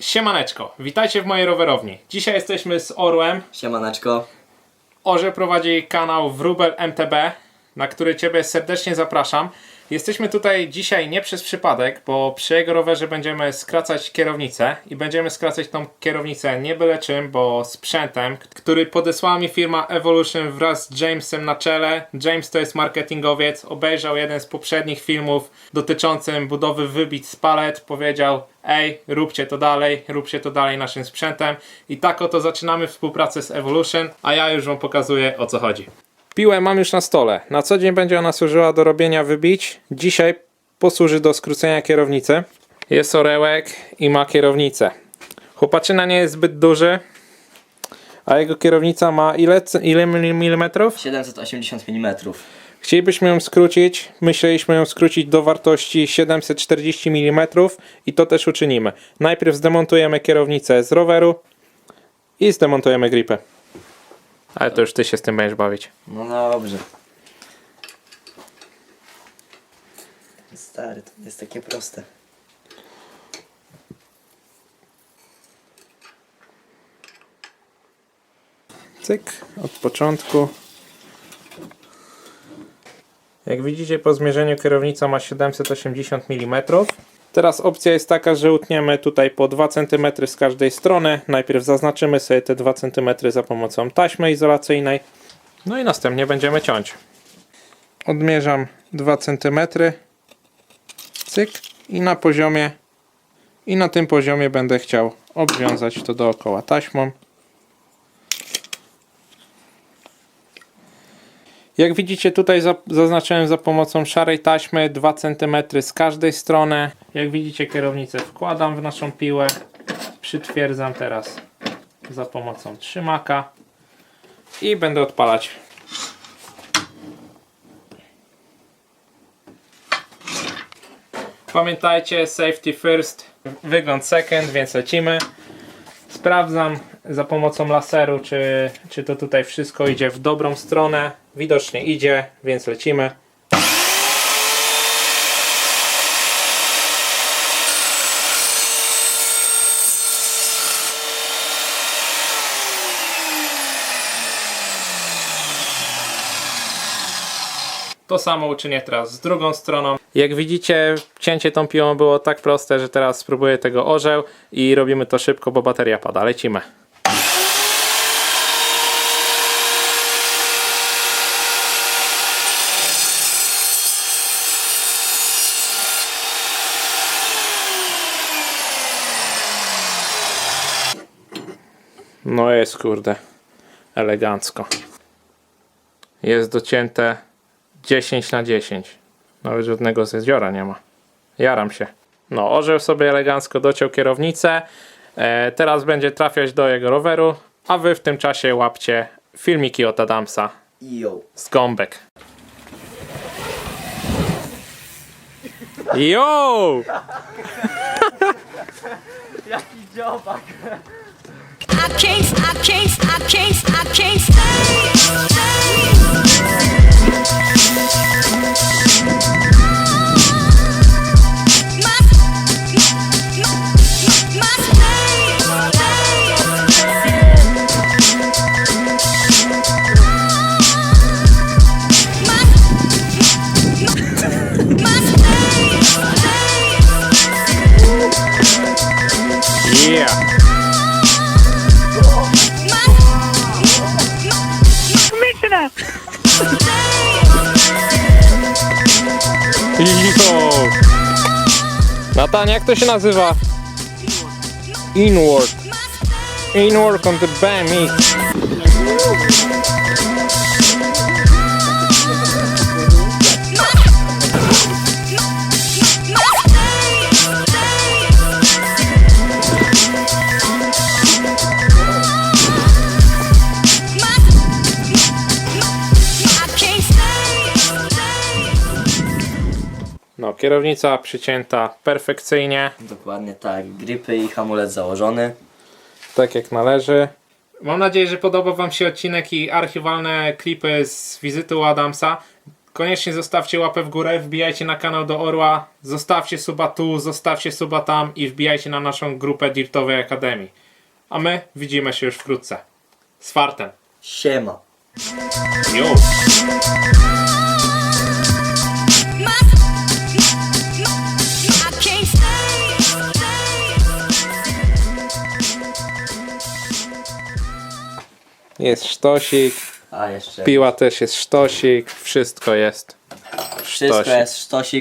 Siemaneczko, witajcie w mojej rowerowni. Dzisiaj jesteśmy z Orłem. Siemaneczko. Orze prowadzi kanał Wróbel MTB, na który Ciebie serdecznie zapraszam. Jesteśmy tutaj dzisiaj nie przez przypadek, bo przy jego rowerze będziemy skracać kierownicę i będziemy skracać tą kierownicę nie byle czym, bo sprzętem, który podesłała mi firma Evolution wraz z Jamesem na czele. James to jest marketingowiec, obejrzał jeden z poprzednich filmów dotyczącym budowy wybić z palet, powiedział ej, róbcie to dalej, róbcie to dalej naszym sprzętem i tak oto zaczynamy współpracę z Evolution, a ja już Wam pokazuję o co chodzi. Piłę mam już na stole. Na co dzień będzie ona służyła do robienia wybić. Dzisiaj posłuży do skrócenia kierownicy. Jest orełek i ma kierownicę. Chłopaczyna nie jest zbyt duży, a jego kierownica ma ile, ile milimetrów? 780 mm. Chcielibyśmy ją skrócić. Myśleliśmy ją skrócić do wartości 740 mm i to też uczynimy. Najpierw zdemontujemy kierownicę z roweru i zdemontujemy gripę. Ale to już ty się z tym będziesz bawić. No dobrze. Stary, to jest takie proste. Cyk, od początku. Jak widzicie po zmierzeniu kierownica ma 780 mm. Teraz opcja jest taka, że utniemy tutaj po 2 cm z każdej strony. Najpierw zaznaczymy sobie te 2 cm za pomocą taśmy izolacyjnej. No i następnie będziemy ciąć. Odmierzam 2 cm. Cyk i na poziomie i na tym poziomie będę chciał obwiązać to dookoła taśmą. Jak widzicie tutaj za- zaznaczyłem za pomocą szarej taśmy 2 cm z każdej strony. Jak widzicie kierownicę wkładam w naszą piłę. Przytwierdzam teraz za pomocą trzymaka i będę odpalać. Pamiętajcie, safety first, wygląd second, więc lecimy. Sprawdzam za pomocą laseru, czy, czy to tutaj wszystko idzie w dobrą stronę. Widocznie idzie, więc lecimy. To samo uczynię teraz z drugą stroną. Jak widzicie, cięcie tą piłą było tak proste, że teraz spróbuję tego orzeł i robimy to szybko, bo bateria pada. Lecimy. No jest kurde, elegancko. Jest docięte 10 na 10. Nawet żadnego z jeziora nie ma. Jaram się. No, orzeł sobie elegancko dociął kierownicę. E, teraz będzie trafiać do jego roweru, a wy w tym czasie łapcie filmiki od Adamsa Yo. z gąbek. Yo! I can't, I can't, I can't, I can't Yo! Natan, jak to się nazywa? Inward. Inward on the BMX. No, kierownica przycięta perfekcyjnie, Dokładnie tak. Gripy i hamulec założony. tak jak należy. Mam nadzieję, że podobał Wam się odcinek i archiwalne klipy z wizyty u Adamsa. Koniecznie zostawcie łapę w górę, wbijajcie na kanał do Orła, zostawcie suba tu, zostawcie suba tam i wbijajcie na naszą grupę Dirtowej Akademii. A my widzimy się już wkrótce. Z fartem. Siema. Yo! Jest sztosik, A jeszcze. piła też jest sztosik, wszystko jest. Wszystko sztosik. jest sztosik.